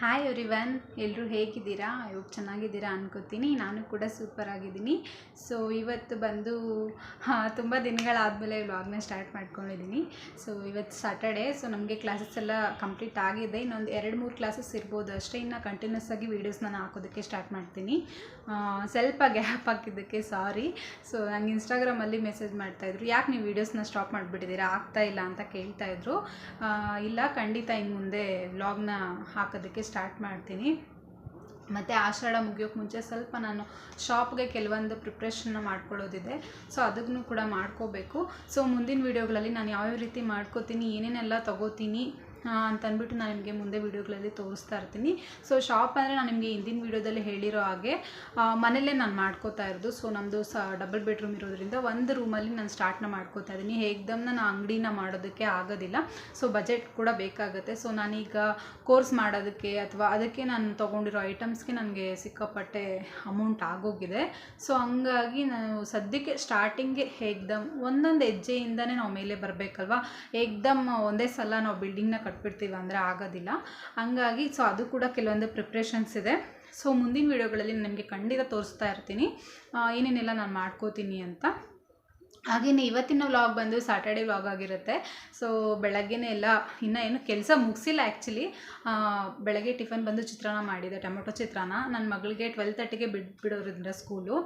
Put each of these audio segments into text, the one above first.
Hi everyone ಎಲ್ಲರೂ ಹೇಗಿದ್ದೀರಾ? ಇವಾಗ ಚೆನ್ನಾಗಿದ್ದೀರಾ ಅನ್ಕೋತೀನಿ. ನಾನು ಕೂಡ ಸೂಪರ್ ಆಗಿದ್ದೀನಿ. ಸೊ ಇವತ್ತು ಬಂದು ತುಂಬ ದಿನಗಳಾದಮೇಲೆ ವ್ಲಾಗ್ನ ಸ್ಟಾರ್ಟ್ ಮಾಡ್ಕೊಂಡಿದ್ದೀನಿ. ಸೊ ಇವತ್ತು ಸಾಟರ್ಡೆ ಸೊ ನಮಗೆ ಕ್ಲಾಸಸ್ ಎಲ್ಲ ಕಂಪ್ಲೀಟ್ ಆಗಿದೆ. ಇನ್ನೊಂದು ಎರಡು ಮೂರು ಕ್ಲಾಸಸ್ ಇರ್ಬೋದು ಅಷ್ಟೇ. ಇನ್ನು ಕಂಟಿನ್ಯೂಸ್ ಆಗಿ ವೀಡಿಯೋಸ್ ನಾನು ಹಾಕೋದಕ್ಕೆ ಸ್ಟಾರ್ಟ್ ಮಾಡ್ತೀನಿ. ಸ್ವಲ್ಪ ಗ್ಯಾಪ್ ಹಾಕಿದ್ದಕ್ಕೆ ಸಾರಿ ಸೊ ನಂಗೆ ಇನ್ಸ್ಟಾಗ್ರಾಮಲ್ಲಿ ಮೆಸೇಜ್ ಮಾಡ್ತಾಯಿದ್ರು ಯಾಕೆ ನೀವು ವೀಡಿಯೋಸ್ನ ಸ್ಟಾಪ್ ಮಾಡಿಬಿಟ್ಟಿದ್ದೀರಾ? ಆಗ್ತಾ ಇಲ್ಲ ಅಂತ ಕೇಳ್ತಾಯಿದ್ರು ಇಲ್ಲ, ಖಂಡಿತ ಇನ್ನು ಮುಂದೆ ವ್ಲಾಗ್ನ ಹಾಕೋದಕ್ಕೆ ಸ್ಟಾರ್ಟ್ ಮಾಡ್ತೀನಿ. ಮತ್ತು ಆಷಾಢ ಮುಗಿಯೋಕ್ಕೆ ಮುಂಚೆ ಸ್ವಲ್ಪ ನಾನು ಶಾಪ್ಗೆ ಕೆಲವೊಂದು ಪ್ರಿಪ್ರೇಷನ್ನ ಮಾಡ್ಕೊಳ್ಳೋದಿದೆ. ಸೊ ಅದನ್ನು ಕೂಡ ಮಾಡ್ಕೋಬೇಕು. ಸೊ ಮುಂದಿನ ವೀಡಿಯೋಗಳಲ್ಲಿ ನಾನು ಯಾವ್ಯಾವ ರೀತಿ ಮಾಡ್ಕೋತೀನಿ, ಏನೇನೆಲ್ಲ ತಗೋತೀನಿ ಆ, ಅಂತ ಅಂದ್ಬಿಟ್ಟು ನಾನು ನಿಮಗೆ ಮುಂದೆ ವೀಡಿಯೋಗಳಲ್ಲಿ ತೋರಿಸ್ತಾ ಇರ್ತೀನಿ. ಸೊ ಶಾಪ್ ಅಂದರೆ ನಾನು ನಿಮಗೆ ಹಿಂದಿನ ವೀಡಿಯೋದಲ್ಲಿ ಹೇಳಿರೋ ಹಾಗೆ ಮನೇಲೇ ನಾನು ಮಾಡ್ಕೋತಾ ಇರೋದು. ಸೊ ನಮ್ಮದು ಸ ಡಬಲ್ ಬೆಡ್ರೂಮ್ ಇರೋದ್ರಿಂದ ಒಂದು ರೂಮಲ್ಲಿ ನಾನು ಸ್ಟಾರ್ಟ್ನ ಮಾಡ್ಕೋತಾ ಇದ್ದೀನಿ. ಹೇಗ್ದಮ್ ನಾನು ಅಂಗಡಿನ ಮಾಡೋದಕ್ಕೆ ಆಗೋದಿಲ್ಲ. ಸೊ ಬಜೆಟ್ ಕೂಡ ಬೇಕಾಗುತ್ತೆ. ಸೊ ನಾನೀಗ ಕೋರ್ಸ್ ಮಾಡೋದಕ್ಕೆ ಅಥವಾ ಅದಕ್ಕೆ ನಾನು ತೊಗೊಂಡಿರೋ ಐಟಮ್ಸ್ಗೆ ನನಗೆ ಸಿಕ್ಕಾಪಟ್ಟೆ ಅಮೌಂಟ್ ಆಗೋಗಿದೆ. ಸೊ ಹಂಗಾಗಿ ನಾನು ಸದ್ಯಕ್ಕೆ ಸ್ಟಾರ್ಟಿಂಗ್ಗೆ ಹೇಗ್ದಮ್ ಒಂದೊಂದು ಹೆಜ್ಜೆಯಿಂದನೇ ನಾವು ಮೇಲೆ ಬರಬೇಕಲ್ವಾ? ಏಕ್ದಮ್ ಒಂದೇ ಸಲ ನಾವು ಬಿಲ್ಡಿಂಗ್ನ ಕಟ್ಬಿಡ್ತೀವಿ ಅಂದರೆ ಆಗೋದಿಲ್ಲ. ಹಂಗಾಗಿ ಸೊ ಅದು ಕೂಡ ಕೆಲವೊಂದು ಪ್ರಿಪ್ರೇಷನ್ಸ್ ಇದೆ. ಸೊ ಮುಂದಿನ ವೀಡಿಯೋಗಳಲ್ಲಿ ನಿಮಗೆ ಖಂಡಿತ ತೋರಿಸ್ತಾ ಇರ್ತೀನಿ. ಏನೇನೆಲ್ಲ ನಾನು ಮಾಡ್ಕೋತೀನಿ ಅಂತ. ಹಾಗೆಯೇ ಇವತ್ತಿನ ವ್ಲಾಗ್ ಬಂದು ಸಾಟರ್ಡೆ ವ್ಲಾಗ್ ಆಗಿರುತ್ತೆ. ಸೊ ಬೆಳಗ್ಗೆನೇ ಎಲ್ಲ ಇನ್ನೂ ಏನು ಕೆಲಸ ಮುಗಿಸಿಲ್ಲ ಆ್ಯಕ್ಚುಲಿ ಬೆಳಗ್ಗೆ ಟಿಫನ್ ಬಂದು ಚಿತ್ರಾನ್ನ ಮಾಡಿದೆ, ಟೊಮೆಟೊ ಚಿತ್ರಾನ್ನ. ನನ್ನ ಮಗಳಿಗೆ ಟ್ವೆಲ್ ತರ್ಟಿಗೆ ಬಿಟ್ಬಿಡೋದ್ರಿಂದ ಸ್ಕೂಲು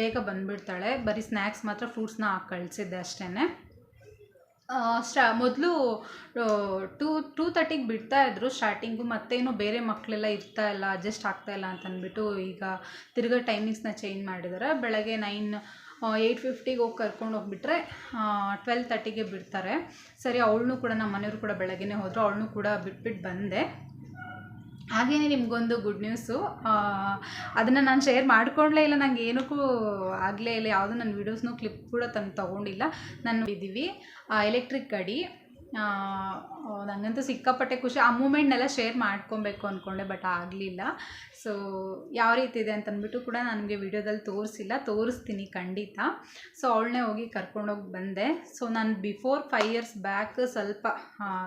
ಬೇಗ ಬಂದುಬಿಡ್ತಾಳೆ. ಬರೀ ಸ್ನ್ಯಾಕ್ಸ್ ಮಾತ್ರ ಫ್ರೂಟ್ಸ್ನ ಹಾಕಿ ಕಳಿಸಿದ್ದೆ ಅಷ್ಟೇ ಸ್ಟಾ, ಮೊದಲು ಟೂ ಟೂ ತರ್ಟಿಗೆ ಬಿಡ್ತಾ ಇದ್ರು ಸ್ಟಾರ್ಟಿಂಗು, ಮತ್ತೇನು ಬೇರೆ ಮಕ್ಕಳೆಲ್ಲ ಇರ್ತಾ ಇಲ್ಲ, ಅಡ್ಜಸ್ಟ್ ಆಗ್ತಾ ಇಲ್ಲ ಅಂತ ಅಂದ್ಬಿಟ್ಟು ಈಗ ತಿರ್ಗಾ ಟೈಮಿಂಗ್ಸ್ನ ಚೇಂಜ್ ಮಾಡಿದ್ದಾರೆ ಬೆಳಗ್ಗೆ ನೈನ್ ಏಯ್ಟ್ ಫಿಫ್ಟಿಗೆ ಹೋಗಿ ಕರ್ಕೊಂಡು ಹೋಗಿಬಿಟ್ರೆ ಟ್ವೆಲ್ ತರ್ಟಿಗೆ ಬಿಡ್ತಾರೆ. ಸರಿ ಅವಳನ್ನೂ ಕೂಡ ನಮ್ಮ ಮನೆಯವರು ಕೂಡ ಬೆಳಗ್ಗೆನೇ ಹೋದರು ಅವಳನ್ನೂ ಕೂಡ ಬಿಟ್ಬಿಟ್ಟು ಬಂದೆ. ಹಾಗೆಯೇ ನಿಮಗೊಂದು ಗುಡ್ ನ್ಯೂಸು ಅದನ್ನು ನಾನು ಶೇರ್ ಮಾಡ್ಕೊಳ್ಲೇ ಇಲ್ಲ, ನಂಗೆ ಏನಕ್ಕೂ ಆಗಲೇ ಇಲ್ಲ. ಯಾವುದೂ ನನ್ನ ವೀಡಿಯೋಸ್ನೂ ಕ್ಲಿಪ್ ಕೂಡ ತಂದು ತೊಗೊಂಡಿಲ್ಲ. ನಾನು ಇದ್ದೀವಿ ಎಲೆಕ್ಟ್ರಿಕ್ ಗಾಡಿ. ನನಗಂತೂ ಸಿಕ್ಕಾಪಟ್ಟೆ ಖುಷಿ. ಆ ಮೂಮೆಂಟ್ನೆಲ್ಲ ಶೇರ್ ಮಾಡ್ಕೊಬೇಕು ಅಂದ್ಕೊಂಡೆ ಬಟ್ ಆಗಲಿಲ್ಲ. ಸೊ ಯಾವ ರೀತಿ ಇದೆ ಅಂತಂದ್ಬಿಟ್ಟು ಕೂಡ ನನಗೆ ವಿಡಿಯೋದಲ್ಲಿ ತೋರಿಸಿಲ್ಲ. ತೋರಿಸ್ತೀನಿ ಖಂಡಿತ. ಸೊ ಅವಳನ್ನೇ ಹೋಗಿ ಕರ್ಕೊಂಡೋಗಿ ಬಂದೆ. ಸೊ ನಾನು ಬಿಫೋರ್ ಫೈವ್ ಇಯರ್ಸ್ ಬ್ಯಾಕ್ ಸ್ವಲ್ಪ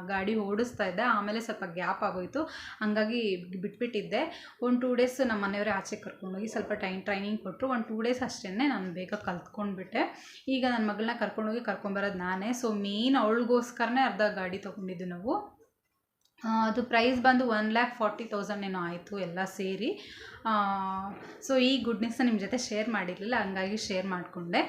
ಗಾಡಿ ಓಡಿಸ್ತಾ ಇದ್ದೆ. ಆಮೇಲೆ ಸ್ವಲ್ಪ ಗ್ಯಾಪ್ ಆಗೋಯಿತು. ಹಂಗಾಗಿ ಬಿಟ್ಬಿಟ್ಟಿದ್ದೆ. ಒಂದು ಟೂ ಡೇಸ್ ನಮ್ಮ ಮನೆಯವರೇ ಆಚೆ ಕರ್ಕೊಂಡೋಗಿ ಸ್ವಲ್ಪ ಟೈಮ್ ಟ್ರೈನಿಂಗ್ ಕೊಟ್ಟರು ಒಂದು ಟೂ ಡೇಸ್ ಅಷ್ಟೇ ನಾನು ಬೇಗ ಕಲ್ತ್ಕೊಂಡ್ಬಿಟ್ಟೆ. ಈಗ ನನ್ನ ಮಗಳನ್ನ ಕರ್ಕೊಂಡೋಗಿ ಕರ್ಕೊಂಬರೋದು ನಾನೇ. ಸೊ ಮೇನ್ ಅವಳಿಗೋಸ್ಕರನೇ ಗಾಡಿ ತೊಗೊಂಡಿದ್ದು ನಾವು? ಅದು ಪ್ರೈಸ್ ಬಂದು ಒನ್ ಲ್ಯಾಕ್ ಫಾರ್ಟಿ ತೌಸಂಡ್ ಏನೋ ಆಯಿತು ಎಲ್ಲ ಸೇರಿ. ಸೊ ಈ ಗುಡ್ನೆಸ್ನ ನಿಮ್ಮ ಜೊತೆ ಶೇರ್ ಮಾಡಿರಲಿಲ್ಲ, ಹಂಗಾಗಿ ಶೇರ್ ಮಾಡಿಕೊಂಡೆ.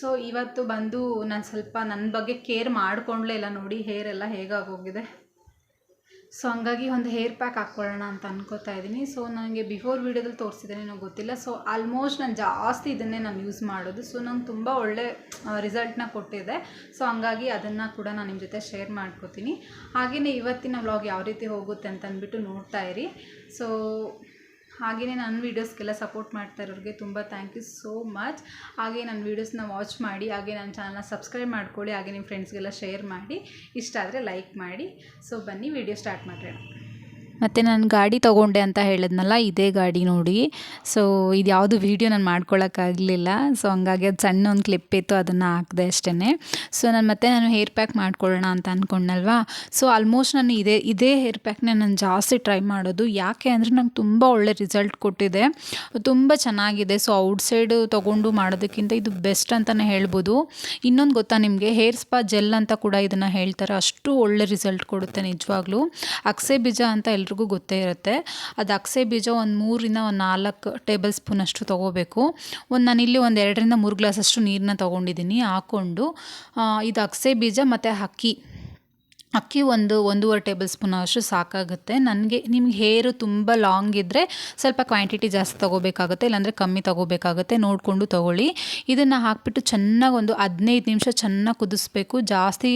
ಸೊ ಇವತ್ತು ಬಂದು ನಾನು ಸ್ವಲ್ಪ ನನ್ನ ಬಗ್ಗೆ ಕೇರ್ ಮಾಡಿಕೊಂಡ್ಲೇ ಇಲ್ಲ ನೋಡಿ ಹೇರ್ ಎಲ್ಲ ಹೇಗಾಗೋಗಿದೆ? ಸೊ ಹಂಗಾಗಿ ಒಂದು ಹೇರ್ ಪ್ಯಾಕ್ ಹಾಕ್ಕೊಳ್ಳೋಣ ಅಂತ ಅನ್ಕೋತಾ ಇದ್ದೀನಿ. ಸೊ ನನಗೆ ಬಿಫೋರ್ ವೀಡಿಯೋದಲ್ಲಿ ತೋರಿಸಿದ್ದೇನೆ ಗೊತ್ತಿಲ್ಲ. ಸೊ ಆಲ್ಮೋಸ್ಟ್ ನಾನು ಜಾಸ್ತಿ ಇದನ್ನೇ ನಾನು ಯೂಸ್ ಮಾಡೋದು. ಸೊ ನಂಗೆ ತುಂಬ ಒಳ್ಳೆ ರಿಸಲ್ಟ್ನ ಕೊಟ್ಟಿದೆ. ಸೊ ಹಂಗಾಗಿ ಅದನ್ನು ಕೂಡ ನಾನು ನಿಮ್ಮ ಜೊತೆ ಶೇರ್ ಮಾಡ್ಕೋತೀನಿ. ಹಾಗೆಯೇ ಇವತ್ತಿನ ವ್ಲಾಗ್ ಯಾವ ರೀತಿ ಹೋಗುತ್ತೆ ಅಂತ ಅಂದ್ಬಿಟ್ಟು ನೋಡ್ತಾ ಇರಿ. ಸೊ ಹಾಗೆಯೇ ನನ್ನ ವೀಡಿಯೋಸ್ಗೆಲ್ಲ ಸಪೋರ್ಟ್ ಮಾಡ್ತಾ ಇರೋರಿಗೆ ತುಂಬ ಥ್ಯಾಂಕ್ ಯು ಸೋ ಮಚ್. ಹಾಗೆ ನನ್ನ ವೀಡಿಯೋಸ್ನ ವಾಚ್ ಮಾಡಿ, ಹಾಗೆ ನನ್ನ ಚಾನಲ್ನ ಸಬ್ಸ್ಕ್ರೈಬ್ ಮಾಡ್ಕೊಳ್ಳಿ, ಹಾಗೆ ನಿಮ್ಮ ಫ್ರೆಂಡ್ಸ್ಗೆಲ್ಲ ಶೇರ್ ಮಾಡಿ, ಇಷ್ಟ ಆದರೆ ಲೈಕ್ ಮಾಡಿ. ಸೊ ಬನ್ನಿ, ವಿಡಿಯೋ ಸ್ಟಾರ್ಟ್ ಮಾಡೋಣ. ಮತ್ತು ನಾನು ಗಾಡಿ ತೊಗೊಂಡೆ ಅಂತ ಹೇಳಿದ್ನಲ್ಲ, ಇದೇ ಗಾಡಿ ನೋಡಿ. ಸೊ ಇದು ಯಾವುದು ವೀಡಿಯೋ ನಾನು ಮಾಡ್ಕೊಳ್ಳೋಕ್ಕಾಗಲಿಲ್ಲ ಸೊ ಹಂಗಾಗಿ ಅದು ಸಣ್ಣ ಒಂದು ಕ್ಲಿಪ್ ಇತ್ತು, ಅದನ್ನು ಹಾಕಿದೆ ಅಷ್ಟೇ ಸೊ ನಾನು ಮತ್ತೆ ನಾನು ಹೇರ್ ಪ್ಯಾಕ್ ಮಾಡ್ಕೊಳ್ಳೋಣ ಅಂತ ಅಂದ್ಕೊಂಡಲ್ವಾ ಸೊ ಆಲ್ಮೋಸ್ಟ್ ನಾನು ಇದೇ ಇದೇ ಹೇರ್ ಪ್ಯಾಕ್ನ ನಾನು ಜಾಸ್ತಿ ಟ್ರೈ ಮಾಡೋದು. ಯಾಕೆ ಅಂದರೆ ನಂಗೆ ತುಂಬ ಒಳ್ಳೆ ರಿಸಲ್ಟ್ ಕೊಟ್ಟಿದೆ. ತುಂಬ ಚೆನ್ನಾಗಿದೆ. ಸೊ ಔಟ್ಸೈಡು ತೊಗೊಂಡು ಮಾಡೋದಕ್ಕಿಂತ ಇದು ಬೆಸ್ಟ್ ಅಂತಲೇ ಹೇಳ್ಬೋದು. ಇನ್ನೊಂದು ಗೊತ್ತಾ ನಿಮಗೆ? ಹೇರ್ ಸ್ಪಾ ಜೆಲ್ ಅಂತ ಕೂಡ ಇದನ್ನು ಹೇಳ್ತಾರೆ. ಅಷ್ಟು ಒಳ್ಳೆ ರಿಸಲ್ಟ್ ಕೊಡುತ್ತೆ ನಿಜವಾಗ್ಲೂ. ಅಕ್ಸೆ ಬೀಜ ಅಂತ ಎಲ್ರಿಗೂ ಗೊತ್ತೇ ಇರುತ್ತೆ. ಅದು ಅಕ್ಸೆ ಬೀಜ ಒಂದು ಮೂರಿಂದ ಒಂದು ನಾಲ್ಕು ಟೇಬಲ್ ಸ್ಪೂನ್ ಅಷ್ಟು ತೊಗೋಬೇಕು. ಒಂದು ನಾನಿಲ್ಲಿ ಒಂದು ಎರಡರಿಂದ ಮೂರು ಗ್ಲಾಸಷ್ಟು ನೀರನ್ನ ತೊಗೊಂಡಿದ್ದೀನಿ ಹಾಕ್ಕೊಂಡು ಇದು ಅಕ್ಸೆ ಬೀಜ ಮತ್ತು ಅಕ್ಕಿ ಅಕ್ಕಿ ಒಂದು ಒಂದೂವರೆ ಟೇಬಲ್ ಸ್ಪೂನ್ ಅಷ್ಟು ಸಾಕಾಗುತ್ತೆ. ನನಗೆ ನಿಮ್ಗೆ ಹೇರು ತುಂಬ ಲಾಂಗ್ ಇದ್ದರೆ ಸ್ವಲ್ಪ ಕ್ವಾಂಟಿಟಿ ಜಾಸ್ತಿ ತೊಗೋಬೇಕಾಗುತ್ತೆ, ಇಲ್ಲಾಂದರೆ ಕಮ್ಮಿ ತೊಗೋಬೇಕಾಗುತ್ತೆ. ನೋಡಿಕೊಂಡು ತೊಗೊಳ್ಳಿ. ಇದನ್ನು ಹಾಕ್ಬಿಟ್ಟು ಚೆನ್ನಾಗಿ ಒಂದು ಹದಿನೈದು ನಿಮಿಷ ಚೆನ್ನಾಗಿ ಕುದಿಸ್ಬೇಕು. ಜಾಸ್ತಿ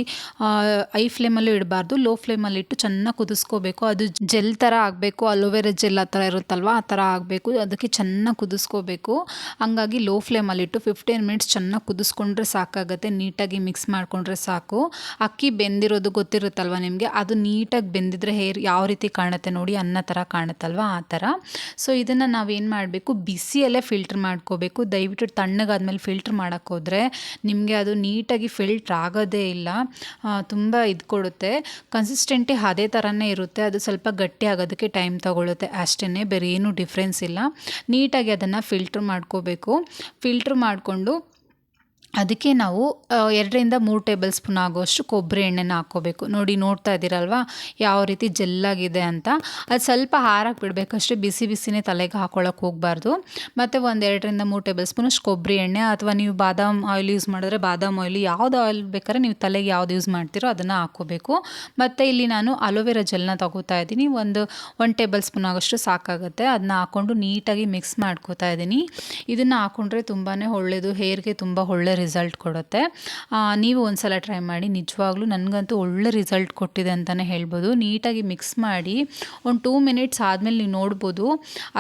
ಐ ಫ್ಲೇಮಲ್ಲೂ ಇಡಬಾರ್ದು ಲೋ ಫ್ಲೇಮಲ್ಲಿ ಇಟ್ಟು ಚೆನ್ನಾಗಿ ಕುದಿಸ್ಕೋಬೇಕು. ಅದು ಜೆಲ್ ಥರ ಆಗಬೇಕು ಅಲೋವೆರಾ ಜೆಲ್ ಆ ಥರ ಇರುತ್ತಲ್ವ, ಆ ಥರ ಆಗಬೇಕು. ಅದಕ್ಕೆ ಚೆನ್ನಾಗಿ ಕುದಿಸ್ಕೋಬೇಕು. ಹಂಗಾಗಿ ಲೋ ಫ್ಲೇಮಲ್ಲಿಟ್ಟು ಫಿಫ್ಟೀನ್ ಮಿನಿಟ್ಸ್ ಚೆನ್ನಾಗಿ ಕುದಿಸ್ಕೊಂಡ್ರೆ ಸಾಕಾಗುತ್ತೆ. ನೀಟಾಗಿ ಮಿಕ್ಸ್ ಮಾಡಿಕೊಂಡ್ರೆ ಸಾಕು. ಅಕ್ಕಿ ಬೆಂದಿರೋದು ಗೊತ್ತಿರುತ್ತೆ. ಗೊತ್ತಿರುತ್ತಲ್ವ ನಿಮಗೆ? ಅದು ನೀಟಾಗಿ ಬೆಂದಿದ್ರೆ ಹೇರ್ ಯಾವ ರೀತಿ ಕಾಣುತ್ತೆ ನೋಡಿ ಅನ್ನ ಥರ ಕಾಣುತ್ತಲ್ವ ಆ ಥರ. ಸೊ ಇದನ್ನು ನಾವೇನು ಮಾಡಬೇಕು? ಬಿಸಿಯಲ್ಲೇ ಫಿಲ್ಟ್ರ್ ಮಾಡ್ಕೋಬೇಕು. ದಯವಿಟ್ಟು ತಣ್ಣಗಾದ್ಮೇಲೆ ಫಿಲ್ಟ್ರ್ ಮಾಡೋಕ್ಕೋದ್ರೆ ನಿಮಗೆ ಅದು ನೀಟಾಗಿ ಫಿಲ್ಟ್ರ್ ಆಗೋದೇ ಇಲ್ಲ. ತುಂಬ ಇದು ಕೊಡುತ್ತೆ. ಕನ್ಸಿಸ್ಟೆಂಟಿ ಅದೇ ಥರನೇ ಇರುತ್ತೆ. ಅದು ಸ್ವಲ್ಪ ಗಟ್ಟಿ ಆಗೋದಕ್ಕೆ ಟೈಮ್ ತಗೊಳುತ್ತೆ. ಅಷ್ಟೇ ಬೇರೆ ಏನೂ ಡಿಫ್ರೆನ್ಸ್ ಇಲ್ಲ. ನೀಟಾಗಿ ಅದನ್ನು ಫಿಲ್ಟ್ರ್ ಮಾಡ್ಕೋಬೇಕು. ಫಿಲ್ಟ್ರ್ ಮಾಡಿಕೊಂಡು ಅದಕ್ಕೆ ನಾವು ಎರಡರಿಂದ ಮೂರು ಟೇಬಲ್ ಸ್ಪೂನ್ ಆಗೋಷ್ಟು ಕೊಬ್ಬರಿ ಎಣ್ಣೆನ ಹಾಕ್ಕೋಬೇಕು. ನೋಡಿ, ನೋಡ್ತಾ ಇದ್ದೀರಲ್ವಾ? ಯಾವ ರೀತಿ ಜೆಲ್ಲಾಗಿದೆ ಅಂತ. ಅದು ಸ್ವಲ್ಪ ಹಾರಕ್ಕೆ ಬಿಡಬೇಕಷ್ಟೇ ಬಿಸಿ ಬಿಸಿನೇ ತಲೆಗೆ ಹಾಕೊಳ್ಳೋಕೆ ಹೋಗಬಾರ್ದು. ಮತ್ತು ಒಂದು ಎರಡರಿಂದ ಮೂರು ಟೇಬಲ್ ಸ್ಪೂನಷ್ಟು ಕೊಬ್ಬರಿ ಎಣ್ಣೆ, ಅಥವಾ ನೀವು ಬಾದಾಮ್ ಆಯಿಲ್ ಯೂಸ್ ಮಾಡಿದ್ರೆ ಬಾದಾಮ್ ಆಯಿಲ್ ಯಾವುದು ಆಯಿಲ್ ಬೇಕಾದ್ರೆ ನೀವು ತಲೆಗೆ ಯಾವ್ದು ಯೂಸ್ ಮಾಡ್ತೀರೋ ಅದನ್ನು ಹಾಕ್ಕೋಬೇಕು. ಮತ್ತು ಇಲ್ಲಿ ನಾನು ಅಲೋವೆರಾ ಜೆಲ್ನ ತಗೋತಾ ಇದ್ದೀನಿ. ಒಂದು ಒನ್ ಟೇಬಲ್ ಸ್ಪೂನ್ ಆಗೋಷ್ಟು ಸಾಕಾಗುತ್ತೆ. ಅದನ್ನ ಹಾಕ್ಕೊಂಡು ನೀಟಾಗಿ ಮಿಕ್ಸ್ ಮಾಡ್ಕೋತಾ ಇದ್ದೀನಿ. ಇದನ್ನು ಹಾಕ್ಕೊಂಡ್ರೆ ತುಂಬಾ ಒಳ್ಳೆಯದು ಹೇರ್ಗೆ ತುಂಬ ಒಳ್ಳೆ ರಿಸಲ್ಟ್ ಕೊಡುತ್ತೆ. ನೀವು ಒಂದು ಸಲ ಟ್ರೈ ಮಾಡಿ, ನಿಜವಾಗ್ಲೂ ನನಗಂತೂ ಒಳ್ಳೆ ರಿಸಲ್ಟ್ ಕೊಟ್ಟಿದೆ ಅಂತಲೇ ಹೇಳ್ಬೋದು. ನೀಟಾಗಿ ಮಿಕ್ಸ್ ಮಾಡಿ, ಒಂದು ಟೂ ಮಿನಿಟ್ಸ್ ಆದಮೇಲೆ ನೀವು ನೋಡ್ಬೋದು,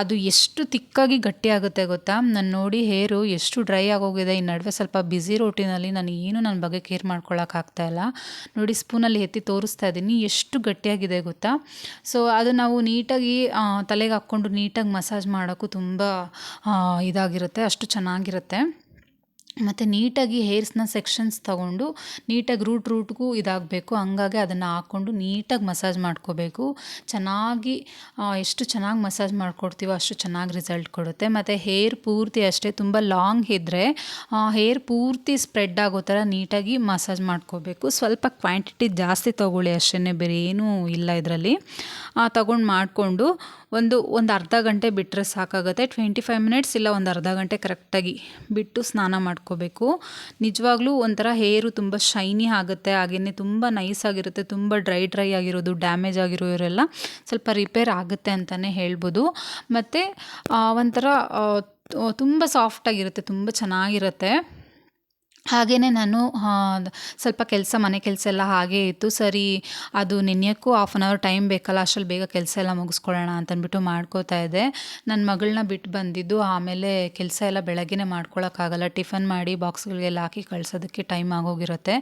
ಅದು ಎಷ್ಟು ತಿಕ್ಕಾಗಿ ಗಟ್ಟಿ ಆಗುತ್ತೆ ಗೊತ್ತಾ? ನಾನು ನೋಡಿ ಹೇರು, ಎಷ್ಟು ಡ್ರೈ ಆಗೋಗಿದೆ. ಈ ನಡುವೆ ಸ್ವಲ್ಪ ಬ್ಯುಸಿ ರೋಟಿನಲ್ಲಿ ನಾನು ಏನು ನನ್ನ ಬಗ್ಗೆ ಕೇರ್ ಮಾಡ್ಕೊಳ್ಳೋಕ್ಕಾಗ್ತಾ ಇಲ್ಲ. ನೋಡಿ ಸ್ಪೂನಲ್ಲಿ ಎತ್ತಿ ತೋರಿಸ್ತಾ ಇದ್ದೀನಿ ಎಷ್ಟು ಗಟ್ಟಿಯಾಗಿದೆ ಗೊತ್ತಾ? ಸೊ ಅದು ನಾವು ನೀಟಾಗಿ ತಲೆಗೆ ಹಾಕ್ಕೊಂಡು ನೀಟಾಗಿ ಮಸಾಜ್ ಮಾಡೋಕ್ಕೂ ತುಂಬ ಇದಾಗಿರುತ್ತೆ, ಅಷ್ಟು ಚೆನ್ನಾಗಿರುತ್ತೆ. ಮತ್ತು ನೀಟಾಗಿ ಹೇರ್ಸ್ನ ಸೆಕ್ಷನ್ಸ್ ತಗೊಂಡು ನೀಟಾಗಿ ರೂಟ್ ರೂಟ್ಗೂ ಇದಾಗಬೇಕು. ಹಂಗಾಗಿ ಅದನ್ನು ಹಾಕ್ಕೊಂಡು ನೀಟಾಗಿ ಮಸಾಜ್ ಮಾಡ್ಕೋಬೇಕು. ಚೆನ್ನಾಗಿ ಎಷ್ಟು ಚೆನ್ನಾಗಿ ಮಸಾಜ್ ಮಾಡಿಕೊಡ್ತೀವೋ ಅಷ್ಟು ಚೆನ್ನಾಗಿ ರಿಸಲ್ಟ್ ಕೊಡುತ್ತೆ. ಮತ್ತು ಹೇರ್ ಪೂರ್ತಿ ಅಷ್ಟೇ, ತುಂಬ ಲಾಂಗ್ ಇದ್ದರೆ ಹೇರ್ ಪೂರ್ತಿ ಸ್ಪ್ರೆಡ್ ಆಗೋ ಥರ ನೀಟಾಗಿ ಮಸಾಜ್ ಮಾಡ್ಕೋಬೇಕು. ಸ್ವಲ್ಪ ಕ್ವಾಂಟಿಟಿ ಜಾಸ್ತಿ ತೊಗೊಳ್ಳಿ ಅಷ್ಟೇ ಬೇರೆ ಏನೂ ಇಲ್ಲ ಇದರಲ್ಲಿ. ತಗೊಂಡು ಮಾಡಿಕೊಂಡು ಒಂದು ಒಂದು ಅರ್ಧ ಗಂಟೆ ಬಿಟ್ಟರೆ ಸಾಕಾಗುತ್ತೆ. ಟ್ವೆಂಟಿ ಫೈವ್ ಮಿನಿಟ್ಸ್ ಇಲ್ಲ ಒಂದು ಅರ್ಧ ಗಂಟೆ ಕರೆಕ್ಟಾಗಿ ಬಿಟ್ಟು ಸ್ನಾನ ಮಾಡ್ಕೋಬೇಕು. ನಿಜವಾಗ್ಲೂ ಒಂಥರ ಹೇರು ತುಂಬ ಶೈನಿ ಆಗುತ್ತೆ ಹಾಗೆಯೇ ತುಂಬ ನೈಸ್ ಆಗಿರುತ್ತೆ, ತುಂಬ ಡ್ರೈ ಡ್ರೈ ಆಗಿರೋದು ಡ್ಯಾಮೇಜ್ ಆಗಿರೋರೆಲ್ಲ ಸ್ವಲ್ಪ ರಿಪೇರ್ ಆಗುತ್ತೆ ಅಂತಲೇ ಹೇಳ್ಬೋದು. ಮತ್ತು ಒಂಥರ ತುಂಬ ಸಾಫ್ಟಾಗಿರುತ್ತೆ ತುಂಬ ಚೆನ್ನಾಗಿರುತ್ತೆ. ಹಾಗೆಯೇ ನಾನು ಸ್ವಲ್ಪ ಕೆಲಸ, ಮನೆ ಕೆಲಸ ಎಲ್ಲ ಹಾಗೇ ಇತ್ತು. ಸರಿ, ಅದು ನೆನೆಯೋಕ್ಕೂ ಹಾಫ್ ಆನ್ ಅವರ್ ಟೈಮ್ ಬೇಕಲ್ಲ, ಅಷ್ಟ್ರಲ್ಲಿ ಬೇಗ ಕೆಲಸ ಎಲ್ಲ ಮುಗಿಸ್ಕೊಳ್ಳೋಣ ಅಂತಂದ್ಬಿಟ್ಟು ಮಾಡ್ಕೋತಾ ಇದ್ದೆ. ನನ್ನ ಮಗಳನ್ನ ಬಿಟ್ಟು ಬಂದಿದ್ದು, ಆಮೇಲೆ ಕೆಲಸ ಎಲ್ಲ ಬೆಳಗ್ಗೆನೇ ಮಾಡ್ಕೊಳ್ಳೋಕ್ಕಾಗಲ್ಲ ಟಿಫನ್ ಮಾಡಿ ಬಾಕ್ಸ್ಗಳಿಗೆಲ್ಲ ಹಾಕಿ ಕಳ್ಸೋದಕ್ಕೆ ಟೈಮ್ ಆಗೋಗಿರುತ್ತೆ.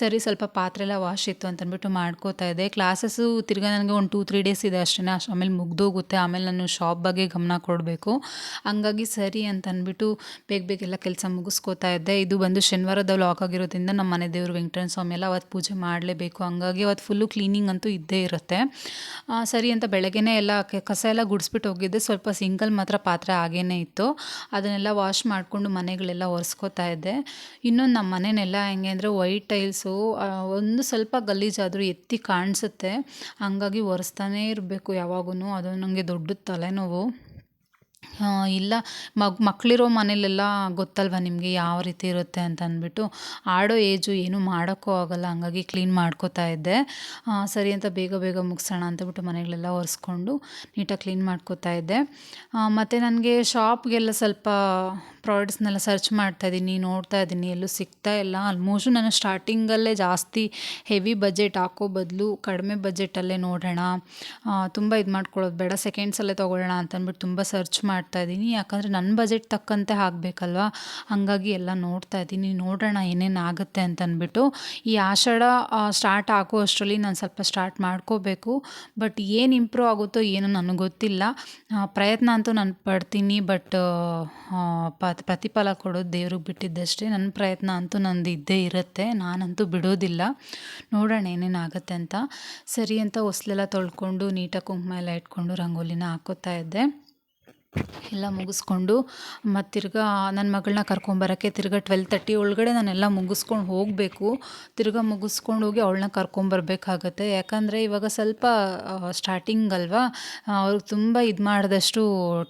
ಸರಿ, ಸ್ವಲ್ಪ ಪಾತ್ರೆ ಎಲ್ಲ ವಾಶ್ ಇತ್ತು ಅಂತಂದ್ಬಿಟ್ಟು ಮಾಡ್ಕೋತಾ ಇದ್ದೆ. ಕ್ಲಾಸಸ್ಸು ತಿರ್ಗಾ ನನಗೆ ಒಂದು ಟೂ ತ್ರೀ ಡೇಸ್ ಇದೆ ಅಷ್ಟೇ ಅಷ್ಟು ಆಮೇಲೆ ಮುಗ್ದೋಗುತ್ತೆ. ಆಮೇಲೆ ನಾನು ಶಾಪ್ ಬಗ್ಗೆ ಗಮನ ಕೊಡಬೇಕು. ಹಂಗಾಗಿ ಸರಿ ಅಂತಂದ್ಬಿಟ್ಟು ಬೇಗ ಬೇಗ ಎಲ್ಲ ಕೆಲಸ ಮುಗಿಸ್ಕೋತಾ ಇದ್ದೆ. ಇದು ಬಂದು ಶನಿವಾರದ ಲಾಕ್ ಆಗಿರೋದ್ರಿಂದ ನಮ್ಮ ಮನೆ ದೇವರು ವೆಂಕಟೇಶ್ವರ ಸ್ವಾಮಿ ಎಲ್ಲ ಅವತ್ತು ಪೂಜೆ ಮಾಡಲೇಬೇಕು. ಹಂಗಾಗಿ ಅವತ್ತು ಫುಲ್ಲು ಕ್ಲೀನಿಂಗ್ ಅಂತೂ ಇದ್ದೇ ಇರುತ್ತೆ. ಸರಿ ಅಂತ ಬೆಳಗ್ಗೆನೇ ಎಲ್ಲ ಕಸ ಎಲ್ಲ ಗುಡಿಸ್ಬಿಟ್ಟು ಹೋಗಿದ್ದೆ ಸ್ವಲ್ಪ ಸಿಂಗಲ್ ಮಾತ್ರ ಪಾತ್ರೆ ಹಾಗೇನೇ ಇತ್ತು. ಅದನ್ನೆಲ್ಲ ವಾಶ್ ಮಾಡಿಕೊಂಡು ಮನೆಗಳೆಲ್ಲ ಒರೆಸ್ಕೋತಾ ಇದ್ದೆ. ಇನ್ನೊಂದು ನಮ್ಮ ಮನೆನೆಲ್ಲ ಹೆಂಗೆ ಅಂದರೆ ವೈಟ್ ಟೈಲ್ಸು ಒಂದು ಸ್ವಲ್ಪ ಗಲೀಜಾದರೂ ಎತ್ತಿ ಕಾಣಿಸುತ್ತೆ. ಹಂಗಾಗಿ ಒರೆಸ್ತಾನೇ ಇರಬೇಕು ಯಾವಾಗೂ ಅದು ನನಗೆ ದೊಡ್ಡ ತಲೆನೋವು. ಇಲ್ಲ, ಮಗ್ ಮಕ್ಕಳಿರೋ ಮನೇಲೆಲ್ಲ ಗೊತ್ತಲ್ವ ನಿಮಗೆ ಯಾವ ರೀತಿ ಇರುತ್ತೆ ಅಂತ ಅಂದ್ಬಿಟ್ಟು, ಆಡೋ ಏಜು ಏನೂ ಮಾಡೋಕ್ಕೂ ಆಗಲ್ಲ, ಹಂಗಾಗಿ ಕ್ಲೀನ್ ಮಾಡ್ಕೋತಾ ಇದ್ದೆ. ಸರಿ ಅಂತ ಬೇಗ ಬೇಗ ಮುಗಿಸೋಣ ಅಂತಬಿಟ್ಟು ಮನೆಗಳೆಲ್ಲ ಒರೆಸ್ಕೊಂಡು ನೀಟಾಗಿ ಕ್ಲೀನ್ ಮಾಡ್ಕೋತಾ ಇದ್ದೆ. ಮತ್ತು ನನಗೆ ಶಾಪ್ಗೆಲ್ಲ ಸ್ವಲ್ಪ ಪ್ರಾಡಕ್ಟ್ಸ್ನೆಲ್ಲ ಸರ್ಚ್ ಮಾಡ್ತಾ ಇದ್ದೀನಿ ನೋಡ್ತಾ ಇದ್ದೀನಿ, ಎಲ್ಲೂ ಸಿಗ್ತಾ ಇಲ್ಲ. ಆಲ್ಮೋಸ್ಟು ನಾನು ಸ್ಟಾರ್ಟಿಂಗಲ್ಲೇ ಜಾಸ್ತಿ ಹೆವಿ ಬಜೆಟ್, ಹಾಕೋ ಬದಲು ಕಡಿಮೆ ಬಜೆಟಲ್ಲೇ ನೋಡೋಣ ತುಂಬ ಇದು ಮಾಡ್ಕೊಳ್ಳೋದು ಬೇಡ, ಸೆಕೆಂಡ್ಸಲ್ಲೇ ತೊಗೊಳ್ಳೋಣ ಅಂತಂದ್ಬಿಟ್ಟು ತುಂಬ ಸರ್ಚ್ ಮಾಡ್ತಾ ಇದ್ದೀನಿ. ಯಾಕಂದರೆ ನನ್ನ ಬಜೆಟ್ ತಕ್ಕಂತೆ ಆಗಬೇಕಲ್ವ ಹಾಗಾಗಿ ಎಲ್ಲ ನೋಡ್ತಾ ಇದ್ದೀನಿ. ನೋಡೋಣ ಏನೇನು ಆಗುತ್ತೆ ಅಂತ ಅಂದ್ಬಿಟ್ಟು ಈ ಆಷಾಢ ಸ್ಟಾರ್ಟ್ ಆಗೋ ಅಷ್ಟರಲ್ಲಿ ನಾನು ಸ್ವಲ್ಪ ಸ್ಟಾರ್ಟ್ ಮಾಡ್ಕೋಬೇಕು. ಬಟ್ ಏನು ಇಂಪ್ರೂವ್ ಆಗುತ್ತೋ ಏನೋ ನನಗೆ ಗೊತ್ತಿಲ್ಲ. ಪ್ರಯತ್ನ ಅಂತೂ ನಾನು ಪಡ್ತೀನಿ. ಬಟ್ ಪ್ರತಿಫಲ ಕೊಡೋದು ದೇವ್ರಿಗೆ ಬಿಟ್ಟಿದ್ದಷ್ಟೇ. ನನ್ನ ಪ್ರಯತ್ನ ಅಂತೂ ನಂದು ಇದ್ದೇ ಇರುತ್ತೆ. ನಾನಂತೂ ಬಿಡೋದಿಲ್ಲ. ನೋಡೋಣ ಏನೇನು ಆಗುತ್ತೆ ಅಂತ. ಸರಿ ಅಂತ ಹೊಸ್ಲೆಲ್ಲ ತೊಳ್ಕೊಂಡು ನೀಟಾಗಿ ಕುಂಕುಮ ಎಲ್ಲ ಇಟ್ಕೊಂಡು ರಂಗೋಲಿನ ಹಾಕೋತಾ ಇದ್ದೆ. ಎಲ್ಲ ಮುಗಿಸ್ಕೊಂಡು ಮತ್ತು ತಿರ್ಗಾ ನನ್ನ ಮಗಳನ್ನ ಕರ್ಕೊಂಬರೋಕ್ಕೆ ತಿರ್ಗಾ ಟ್ವೆಲ್ ತರ್ಟಿ ಒಳಗಡೆ ನಾನೆಲ್ಲ ಮುಗಿಸ್ಕೊಂಡು ಹೋಗಬೇಕು. ತಿರ್ಗಾ ಮುಗಿಸ್ಕೊಂಡು ಹೋಗಿ ಅವಳನ್ನ ಕರ್ಕೊಂಬರ್ಬೇಕಾಗತ್ತೆ. ಯಾಕಂದರೆ ಇವಾಗ ಸ್ವಲ್ಪ ಸ್ಟಾರ್ಟಿಂಗ್ ಅಲ್ವಾ? ಅವ್ರಿಗೆ ತುಂಬ ಇದು ಮಾಡಿದಷ್ಟು